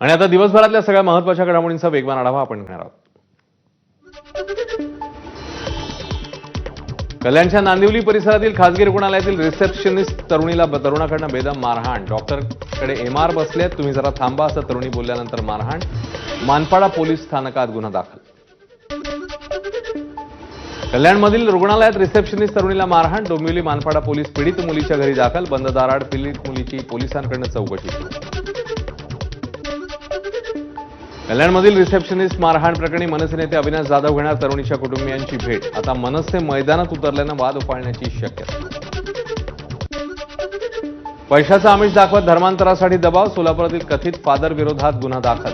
आणि आता दिवसभरातल्या सगळ्या महत्त्वाच्या घडामोडींचा वेगवान आढावा आपण घेणार आहोत. कल्याणच्या नांदिवली परिसरातील खासगी रुग्णालयातील रिसेप्शनिस्ट तरुणीला तरुणाकडनं बेदम मारहाण. डॉक्टरकडे एमआर बसलेत. तुम्ही जरा थांबा असं तरुणी बोलल्यानंतर मारहाण. मानपाडा पोलीस स्थानकात गुन्हा दाखल. कल्याणमधील रुग्णालयात रिसेप्शनिस्ट तरुणीला मारहाण. डोंबिवली मानपाडा पोलीस पीडित मुलीच्या घरी दाखल. बंद दाराड पीडित मुलीची पोलिसांकडनं चौकशी सुरू. कल्याणमधील रिसेप्शनिस्ट मारहाण प्रकरणी मनसे नेते अविनाश जाधव घेणार तरुणीच्या कुटुंबियांची भेट. आता मनसे मैदानात उतरल्यानं वाद उपाळण्याची शक्यता. पैशाचा आमिष दाखवत धर्मांतरासाठी दबाव सोलापुरातील कथित फादर विरोधात गुन्हा दाखल.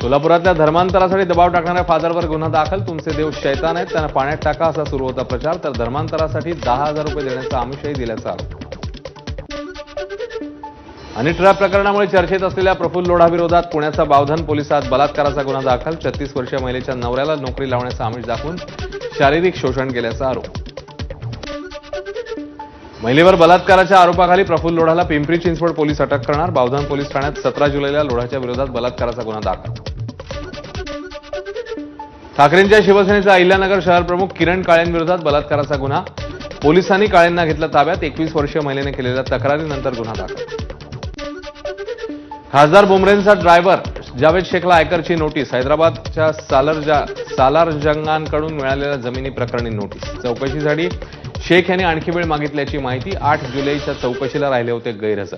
सोलापुरातल्या धर्मांतरासाठी दबाव टाकणाऱ्या फादरवर गुन्हा दाखल. तुमचे देव शैतान आहेत त्यांना पाण्यात टाका असा सुरू होता प्रचार तर धर्मांतरासाठी दहा हजार रुपये देण्याचा आमिषही दिल्याचा आरोप. आणि ट्रॅप प्रकरणामुळे चर्चेत असलेल्या प्रफुल्ल लोढाविरोधात पुण्याचा बावधन पोलिसात बलात्काराचा गुन्हा दाखल छत्तीस वर्षीय महिलेच्या नवऱ्याला नोकरी लावण्याचा आमिष दाखवून शारीरिक शोषण केल्याचा आरोप. महिलेवर बलात्काराच्या आरोपाखाली प्रफुल्ल लोढाला पिंपरी चिंचवड पोलीस अटक करणार बावधन पोलीस ठाण्यात सतरा जुलैला लोढाच्या विरोधात बलात्काराचा गुन्हा दाखल. ठाकरेंच्या शिवसेनेचा अहिल्यानगर शहर प्रमुख किरण काळेंविरोधात बलात्काराचा गुन्हा. पोलिसांनी काळेंना घेतला ताब्यात एकवीस वर्षीय महिलेने केलेल्या तक्रारीनंतर गुन्हा दाखल. खासदार बुमरेंचा ड्रायव्हर जावेद शेखला आयकरची नोटीस. हैदराबादच्या सालरजा सालारजंगांकडून मिळालेल्या जमिनी प्रकरणी नोटीस. चौकशीसाठी शेख यांनी आणखी वेळ मागितल्याची माहिती आठ जुलैच्या चौकशीला राहिले होते गैरहजर.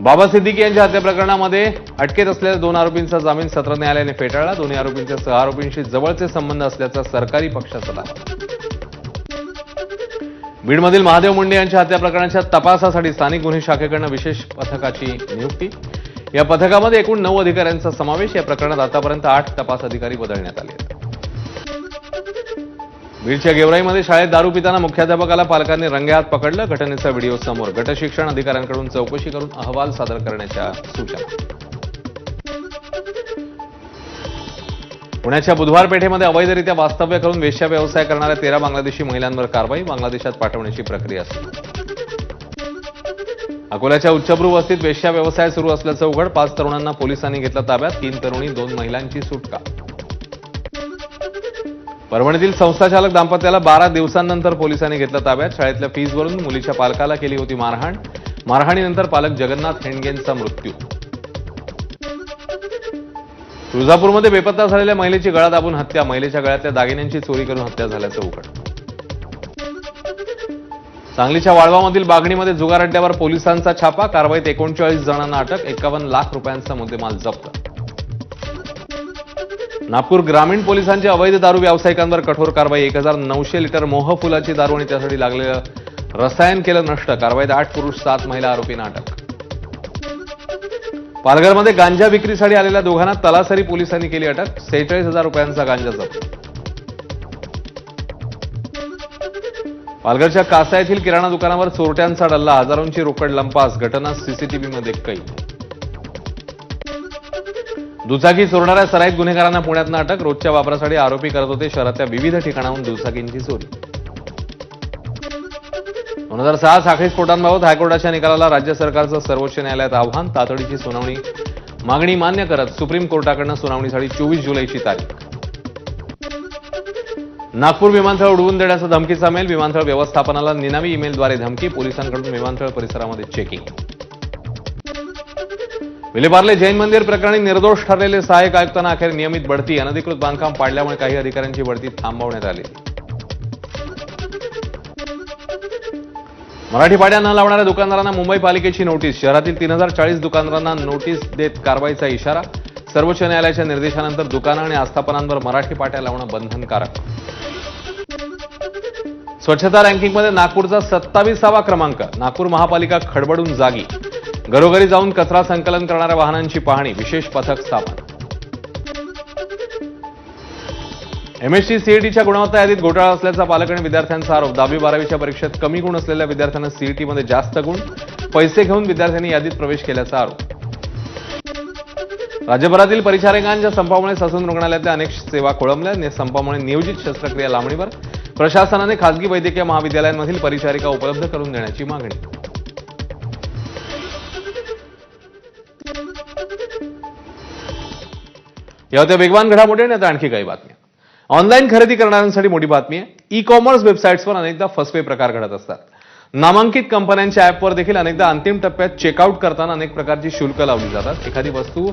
बाबा सिद्दीकी यांच्या हत्या प्रकरणामध्ये अटकेत असलेल्या दोन आरोपींचा जामीन सत्र न्यायालयाने फेटाळला. दोन्ही आरोपींच्या सह आरोपींशी जवळचे संबंध असल्याचा सरकारी पक्षाचा दावा. बीडमधील महादेव मुंडे यांच्या हत्या प्रकरणाच्या तपासासाठी स्थानिक गुन्हे शाखेकडनं विशेष पथकाची नियुक्ती. या पथकामध्ये एकूण नऊ अधिकाऱ्यांचा समावेश. या प्रकरणात आतापर्यंत आठ तपास अधिकारी बदलण्यात आले बीडच्या गेवराईमध्ये शाळेत दारू पिताना मुख्याध्यापकाला पालकांनी रंगेहात पकडलं. घटनेचा व्हिडिओ समोर गटशिक्षण अधिकाऱ्यांकडून चौकशी करून अहवाल सादर करण्याच्या सूचना. पुण्याच्या बुधवार पेठेमध्ये अवैधरित्या वास्तव्य करून वेश्या व्यवसाय करणाऱ्या तेरा बांगलादेशी महिलांवर कारवाई बांगलादेशात पाठवण्याची प्रक्रिया सुरू. अकोल्याच्या उच्चभ्रू वस्तीत वेश्या व्यवसाय सुरू असल्याचं उघड पाच तरुणांना पोलिसांनी घेतलं ताब्यात तीन तरुणी दोन महिलांची सुटका. परभणीतील संस्थाचालक दाम्पत्याला बारा दिवसांनंतर पोलिसांनी घेतला ताब्यात शाळेतल्या फीजवरून मुलीच्या पालकाला केली होती मारहाण. मारहाणीनंतर पालक जगन्नाथ हेंडगेंचा मृत्यू. तुळजापूरमध्ये बेपत्ता झालेल्या महिलेची गळा दाबून हत्या. महिलेच्या गळ्यातल्या दागिन्यांची चोरी करून हत्या झाल्याचं उघड. सांगलीच्या वाळवामधील बागणीमध्ये जुगार अड्ड्यावर पोलिसांचा छापा. कारवाईत एकोणचाळीस जणांना अटक. एकावन्न लाख रुपयांचा मुद्देमाल जप्त. नागपूर ग्रामीण पोलिसांची अवैध दारू व्यावसायिकांवर कठोर कारवाई. एक हजार नऊशे लिटर मोहफुलाची दारू आणि त्यासाठी लागलेलं रसायन केलं नष्ट. कारवाईत आठ पुरुष सात महिला आरोपींना अटक. पालघरमध्ये गांजा विक्रीसाठी आलेल्या दोघांना तलासरी पोलिसांनी केली अटक. सेहेचाळीस हजार रुपयांचा गांजा जप्त. पालघरच्या कासा येथील किराणा दुकानावर चोरट्यांचा डल्ला हजारोंची रोकड लंपास घटना सीसीटीव्हीमध्ये कैद. दुचाकी चोरणाऱ्या सराईत गुन्हेगारांना पुण्यातनं अटक. रोजच्या वापरासाठी आरोपी करत होते शहरातल्या विविध ठिकाणाहून दुचाकींची चोरी. दोन हजार सहा साखळी स्फोटांबाबत हायकोर्टाच्या निकालाला राज्य सरकारचं सर्वोच्च न्यायालयात आव्हान तातडीची सुनावणी मागणी मान्य करत सुप्रीम कोर्टाकडनं सुनावणीसाठी चोवीस जुलैची तारीख. नागपूर विमानतळ उडवून देण्याचा धमकीचा मेल विमानतळ व्यवस्थापनाला निनावी ईमेलद्वारे धमकी पोलिसांकडून विमानतळ परिसरामध्ये चेकिंग विलेपार्ले जैन मंदिर प्रकरणी निर्दोष ठरलेले सहाय्यक आयुक्तांना अखेर नियमित बढती अनधिकृत बांधकाम पाडल्यामुळे काही अधिकाऱ्यांची बढती थांबवण्यात आली. मराठी पाड्यांना लावणाऱ्या दुकानदारांना मुंबई पालिकेची नोटीस. शहरातील तीन हजार चाळीस दुकानदारांना नोटीस देत कारवाईचा इशारा. सर्वोच्च न्यायालयाच्या निर्देशानंतर दुकानं आणि आस्थापनांवर मराठी पाट्या लावणं बंधनकारक. स्वच्छता रँकिंगमध्ये नागपूरचा सत्तावीसावा क्रमांक. नागपूर महापालिका खडबडून जागी. घरोघरी जाऊन कचरा संकलन करणाऱ्या वाहनांची पाहणी विशेष पथक स्थापन. एमएसटी सीईटीच्या गुणवत्ता यादीत घोटाळा असल्याचा पालक आणि विद्यार्थ्यांचा आरोप. दहावी बारावीच्या परीक्षेत कमी गुण असलेल्या विद्यार्थ्यांना सीईटीमध्ये जास्त गुण पैसे घेऊन विद्यार्थ्यांनी यादीत प्रवेश केल्याचा आरोप. राज्यभरातील परिचारिकांच्या संपामुळे ससून रुग्णालयातल्या अनेक सेवा खोळंबल्या. संपामुळे नियोजित शस्त्रक्रिया लांबणीवर. प्रशासनाने खासगी वैद्यकीय महाविद्यालयांमधील परिचारिका उपलब्ध करून देण्याची मागणी. या वेगवान घडामोडी आणि आता आणखी काही बातमी ऑनलाईन खरेदी करणाऱ्यांसाठी मोठी बातमी आहे. ई कॉमर्स वेबसाईट्सवर अनेकदा फसवे प्रकार घडत असतात. नामांकित कंपन्यांच्या ऍपवर देखील अनेकदा अंतिम टप्प्यात चेकआउट करताना अनेक प्रकारची शुल्क लावली जातात. एखादी वस्तू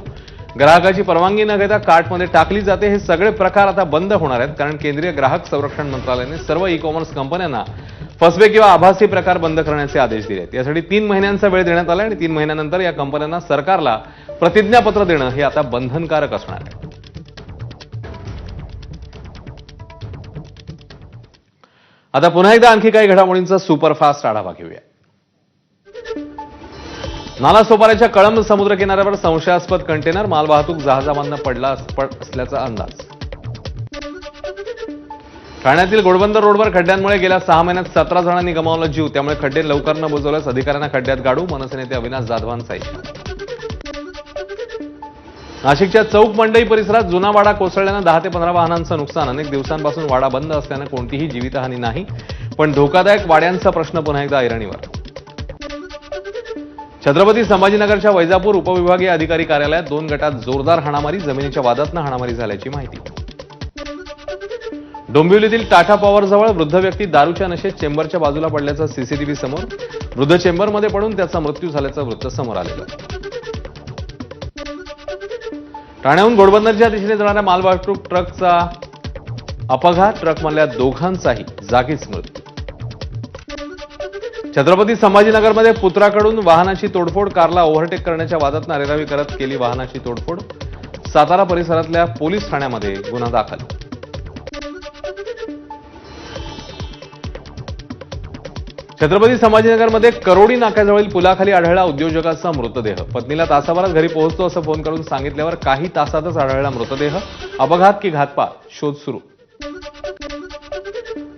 ग्राहकाची परवानगी न घेता कार्टमध्ये टाकली जाते हे सगळे प्रकार आता बंद होणार आहेत. कारण केंद्रीय ग्राहक संरक्षण मंत्रालयाने सर्व ई कॉमर्स कंपन्यांना फसवे किंवा आभासी प्रकार बंद करण्याचे आदेश दिले आहेत. यासाठी तीन महिन्यांचा वेळ देण्यात आला आणि तीन महिन्यानंतर या कंपन्यांना सरकारला प्रतिज्ञापत्र देणं हे आता बंधनकारक असणार आहे. आता पुन्हा एकदा आणखी काही घडामोडींचा सुपरफास्ट आढावा घेऊया. नालासोपाऱ्याच्या कळंब समुद्र किनाऱ्यावर संशयास्पद कंटेनर मालवाहतूक जहाजामधनं पडला असल्याचा अंदाज. ठाण्यातील गोडबंदर रोडवर खड्ड्यांमुळे गेल्या सहा महिन्यात सतरा जणांनी गमावला जीव त्यामुळे खड्डे लवकर न बुजवल्यास अधिकाऱ्यांना खड्ड्यात गाडू मनसे नेते अविनाश जाधवांचा इशारा. नाशिकच्या चौक मंडई परिसरात जुना वाडा कोसळल्यानं दहा ते पंधरा वाहनांचं नुकसान. अनेक दिवसांपासून वाडा बंद असल्यानं कोणतीही जीवितहानी नाही. पण धोकादायक वाड्यांचा प्रश्न पुन्हा एकदा ऐरणीवर. छत्रपती संभाजीनगरच्या वैजापूर उपविभागीय अधिकारी कार्यालयात दोन गटात जोरदार हाणामारी जमिनीच्या वादातनं हाणामारी झाल्याची माहिती. डोंबिवलीतील टाटा पॉवर जवळ वृद्ध व्यक्ती दारूच्या नशेत चेंबरच्या बाजूला पडल्याचं सीसीटीव्ही समोर. वृद्ध चेंबरमध्ये पडून त्याचा मृत्यू झाल्याचं वृत्त समोर आलेलं. आहे. ठाण्याहून घोडबंदरच्या दिशेने जाणाऱ्या मालवाहतूक ट्रकचा अपघात. ट्रकमधल्या दोघांचाही जागीच मृत्यू. छत्रपती संभाजीनगरमध्ये पुत्राकडून वाहनाची तोडफोड कारला ओव्हरटेक करण्याच्या वादात नारेरावी करत केली वाहनाची तोडफोड. सातारा परिसरातल्या पोलीस ठाण्यामध्ये गुन्हा दाखल. छत्रपती संभाजीनगरमध्ये करोडी नाक्याजवळील पुलाखाली आढळला उद्योजकाचा मृतदेह. पत्नीला तासाभरात घरी पोहोचतो असं फोन करून सांगितल्यावर काही तासातच आढळला मृतदेह. अपघात की घातपात? शोध सुरू.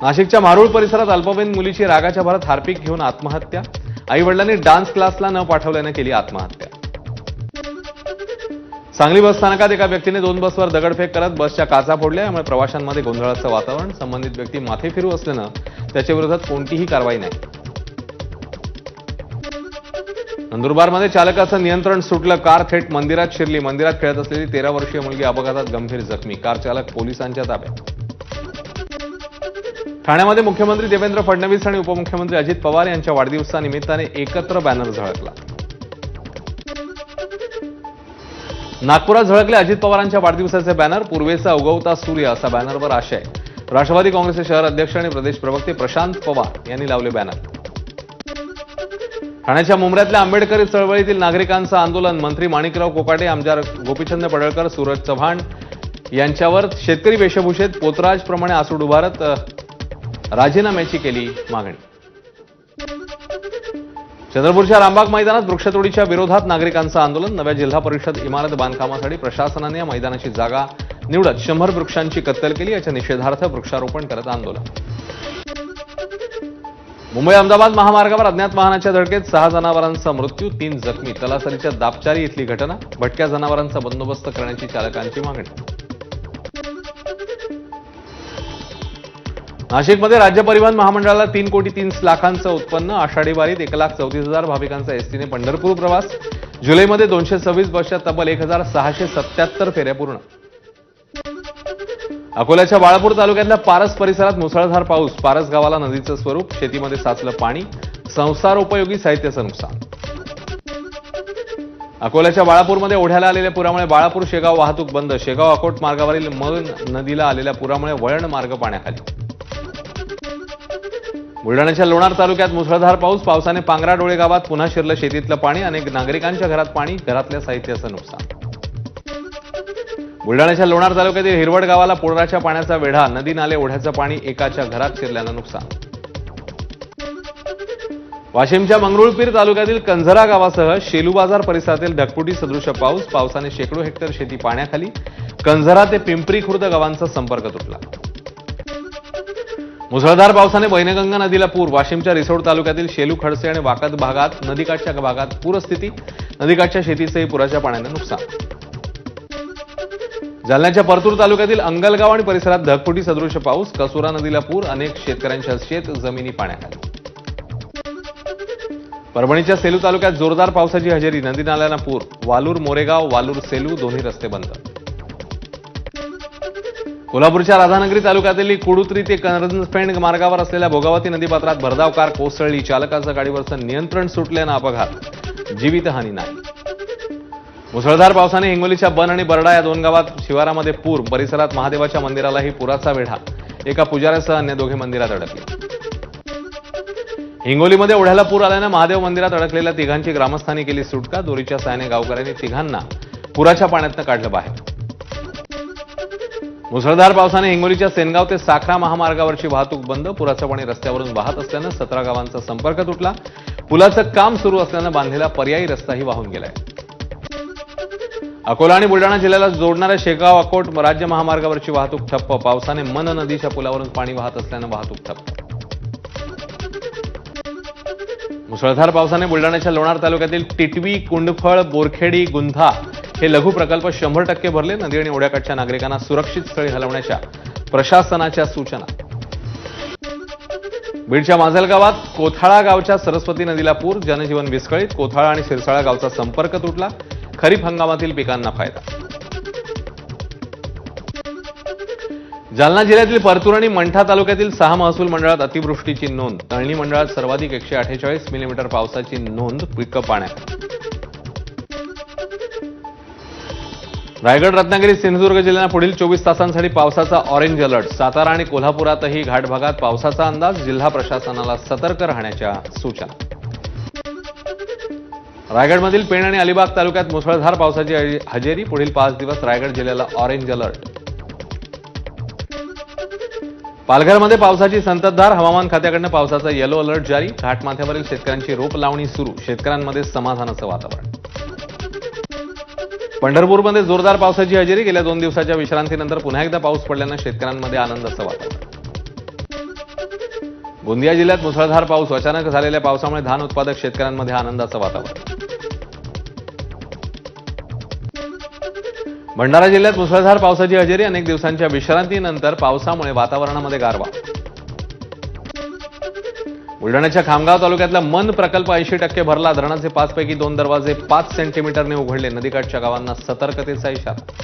नाशिकच्या मारूळ परिसरात अल्पवयीन मुलीची रागाच्या भरात हार्पिक घेऊन आत्महत्या. आई वडिलांनी डान्स क्लासला न पाठवल्यानं केली आत्महत्या. सांगली बस स्थानकात एका व्यक्तीने दोन बसवर दगडफेक करत बसच्या काचा फोडल्या. यामुळे प्रवाशांमध्ये गोंधळाचं वातावरण. संबंधित व्यक्ती माथे फिरू असल्यानं त्याच्या विरोधात कोणतीही कारवाई नाही. नंदुरबारमध्ये चालकाचं नियंत्रण सुटलं. कार थेट मंदिरात शिरली. मंदिरात खेळत असलेली तेरा वर्षीय मुलगी अपघातात गंभीर जखमी. कार चालक पोलिसांच्या ताब्यात. ठाण्यामध्ये मुख्यमंत्री देवेंद्र फडणवीस आणि उपमुख्यमंत्री अजित पवार यांच्या वाढदिवसानिमित्ताने एकत्र बॅनर झळकला. नागपुरात झळकले अजित पवारांच्या वाढदिवसाचे बॅनर पूर्वेचा उगवता सूर्य असा बॅनरवर आशय. राष्ट्रवादी काँग्रेसचे शहर अध्यक्ष आणि प्रदेश प्रवक्ते प्रशांत पवार यांनी लावले बॅनर. ठाण्याच्या मुंबऱ्यातल्या आंबेडकरी चळवळीतील नागरिकांचं आंदोलन मंत्री माणिकराव कोकाटे आमदार गोपीचंद पडळकर सूरज चव्हाण यांच्यावर शेतकरी वेशभूषेत पोतराज प्रमाणे आसूड उभारत राजीनाम्याची केली मागणी. चंद्रपूरच्या रामबाग मैदानात वृक्षतोडीच्या विरोधात नागरिकांचं आंदोलन. नव्या जिल्हा परिषद इमारत बांधकामासाठी प्रशासनाने या मैदानाची जागा निवडत शंभर वृक्षांची कत्तल केली. याच्या निषेधार्थ वृक्षारोपण करत आंदोलन. मुंबई अहमदाबाद महामार्गावर अज्ञात वाहनाच्या धडकेत सहा जनावरांचा मृत्यू तीन जखमी. तलासरीच्या दापचारी इथली घटना भटक्या जनावरांचा बंदोबस्त करण्याची चालकांची मागणी. नाशिकमध्ये राज्य परिवहन महामंडळाला तीन कोटी तीन लाखांचं उत्पन्न आषाढी वारीत एक लाख चौतीस हजार भाविकांचा एसटीने पंढरपूर प्रवास. जुलैमध्ये दोनशे सव्वीस बसच्या तब्बल एक हजार सहाशे सत्याहत्तर फेऱ्या पूर्ण. अकोल्याच्या बाळापूर तालुक्यातल्या पारस परिसरात मुसळधार पाऊस. पारस गावाला नदीचं स्वरूप शेतीमध्ये साचलं पाणी संसारोपयोगी साहित्याचं नुकसान. अकोल्याच्या बाळापूरमध्ये ओढ्याला आलेल्या पुरामुळे बाळापूर शेगाव वाहतूक बंद. शेगाव अकोट मार्गावरील मन नदीला आलेल्या पुरामुळे वळण मार्ग पाण्याखाली. बुलढाण्याच्या लोणार तालुक्यात मुसळधार पाऊस पावसाने पांगरा डोळे गावात पुन्हा शिरलं शेतीतलं पाणी अनेक नागरिकांच्या घरात पाणी घरातल्या साहित्याचं नुकसान. बुलढाण्याच्या लोणार तालुक्यातील हिरवड गावाला पुराच्या पाण्याचा वेढा नदी नाले ओढ्याचं पाणी एकाच्या घरात शिरल्यानं नुकसान. वाशिमच्या मंगरुळपीर तालुक्यातील कंझरा गावासह शेलू बाजार परिसरातील ढगफुटी सदृश पाऊस पावसाने शेकडो हेक्टर शेती पाण्याखाली कंझरा ते पिंपरी खुर्द गावांचा संपर्क तुटला. मुसळधार पावसाने वैनगंगा नदीला पूर. वाशिमच्या रिसोड तालुक्यातील शेलू खडसे आणि वाकद भागात नदीकाठच्या भागात पूरस्थिती. नदीकाठच्या शेतीचंही पुराच्या पाण्याने नुकसान. जालन्याच्या परतूर तालुक्यातील अंगलगाव आणि परिसरात धगफुटी सदृश पाऊस. कसुरा नदीला पूर. अनेक शेतकऱ्यांच्या शेत जमिनी पाण्याखाली. परभणीच्या सेलू तालुक्यात जोरदार पावसाची हजेरी. नदी नाल्यांना पूर. वालूर मोरेगाव वालूर सेलू दोन्ही रस्ते बंद. कोल्हापूरच्या राधानगरी तालुक्यातील कुडुत्री ते करंजपेंड मार्गावर असलेल्या भोगावती नदीपात्रात भरधाव कार कोसळली. चालकाचं गाडीवरचं नियंत्रण सुटल्यानं अपघात. जीवितहानी नाही. मुसळधार पावसाने हिंगोलीच्या बन आणि बरडा या दोन गावात शिवारामध्ये पूर. परिसरात महादेवाच्या मंदिरालाही पुराचा वेढा. एका पुजाऱ्यासह अन्य दोघे मंदिरात अडकले. हिंगोलीमध्ये ओढ्याला पूर आल्यानं महादेव मंदिरात अडकलेल्या तिघांची ग्रामस्थांनी केली सुटका. दोरीच्या साहाय्याने गावकऱ्यांनी तिघांना पुराच्या पाण्यातनं काढलं बाहेर. मुसळधार पावसाने हिंगोलीच्या सेनगाव ते साखरा महामार्गावरची वाहतूक बंद. पुराचं पाणी रस्त्यावरून वाहत असल्यानं सतरा गावांचा संपर्क तुटला. पुलाचं काम सुरू असल्यानं बांधलेला पर्यायी रस्ताही वाहून गेलाय. अकोला आणि बुलढाणा जिल्ह्याला जोडणाऱ्या शेगाव अकोट राज्य महामार्गावरची वाहतूक ठप्प. पावसाने मन नदीच्या पुलावरून पाणी वाहत असल्यानं वाहतूक ठप्प. मुसळधार पावसाने बुलढाण्याच्या लोणार तालुक्यातील टिटवी कुंडफळ बोरखेडी गुंधा हे लघु प्रकल्प शंभर टक्के भरले. नदी आणि ओढ्याकाठच्या नागरिकांना सुरक्षित स्थळी हलवण्याच्या प्रशासनाच्या सूचना. बीडच्या माजल गावात कोथाळा गावच्या सरस्वती नदीला पूर जनजीवन विस्कळीत. कोथाळा आणि सिरसाळा गावचा संपर्क तुटला. खरीप हंगामातील पिकांना फायदा. जालना जिल्ह्यातील परतूर आणि मंठा तालुक्यातील सहा महसूल मंडळात अतिवृष्टीची नोंद. तळणी मंडळात सर्वाधिक एकशे अठ्ठेचाळीस मिलीमीटर पावसाची नोंद पिकं पाण्यात. रायगड रत्नागिरी सिंधुदुर्ग जिल्ह्यांना पुढील चोवीस तासांसाठी पावसाचा ऑरेंज अलर्ट सातारा आणि कोल्हापुरातही घाट भागात पावसाचा अंदाज. जिल्हा प्रशासनाला सतर्क राहण्याच्या सूचना. रायगडमधील पेण आणि अलिबाग तालुक्यात मुसळधार पावसाची हजेरी. पुढील पाच दिवस रायगड जिल्ह्याला ऑरेंज अलर्ट पालघरमध्ये पावसाची संततधार. हवामान खात्याकडनं पावसाचा येलो अलर्ट जारी. घाटमाथ्यावरील शेतकऱ्यांची रोप लावणी सुरू. शेतकऱ्यांमध्ये समाधानाचं वातावरण. पंढरपूरमध्ये जोरदार पावसाची हजेरी. गेल्या दोन दिवसाच्या विश्रांतीनंतर पुन्हा एकदा पाऊस पडल्यानं शेतकऱ्यांमध्ये आनंदाचं वातावरण. गोंदिया जिल्ह्यात मुसळधार पाऊस अचानक झालेल्या पावसामुळे धान उत्पादक शेतकऱ्यांमध्ये आनंदाचं वातावरण. भंडारा जिल्ह्यात मुसळधार पावसाची हजेरी. अनेक दिवसांच्या विश्रांतीनंतर पावसामुळे वातावरणामध्ये गारवा. बुलढाण्याच्या खामगाव तालुक्यातला मन प्रकल्प ऐंशी टक्के भरला. धरणाचे पाच पैकी दोन दरवाजे पाच सेंटीमीटरने उघडले. नदीकाठच्या गावांना सतर्कतेचा इशारा.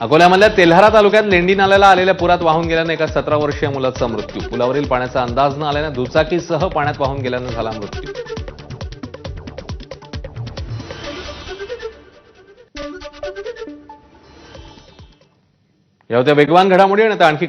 अकोल्यामधल्या तेल्हारा तालुक्यात लेंडी नाल्याला आलेल्या पुरात वाहून गेल्यानं एका सतरा वर्षीय मुलाचा मृत्यू. पुलावरील पाण्याचा अंदाज न आल्यानं दुचाकीसह पाण्यात वाहून गेल्यानं झाला मृत्यू. या होत्या वेगवान घडामोडी आणि आता आणखी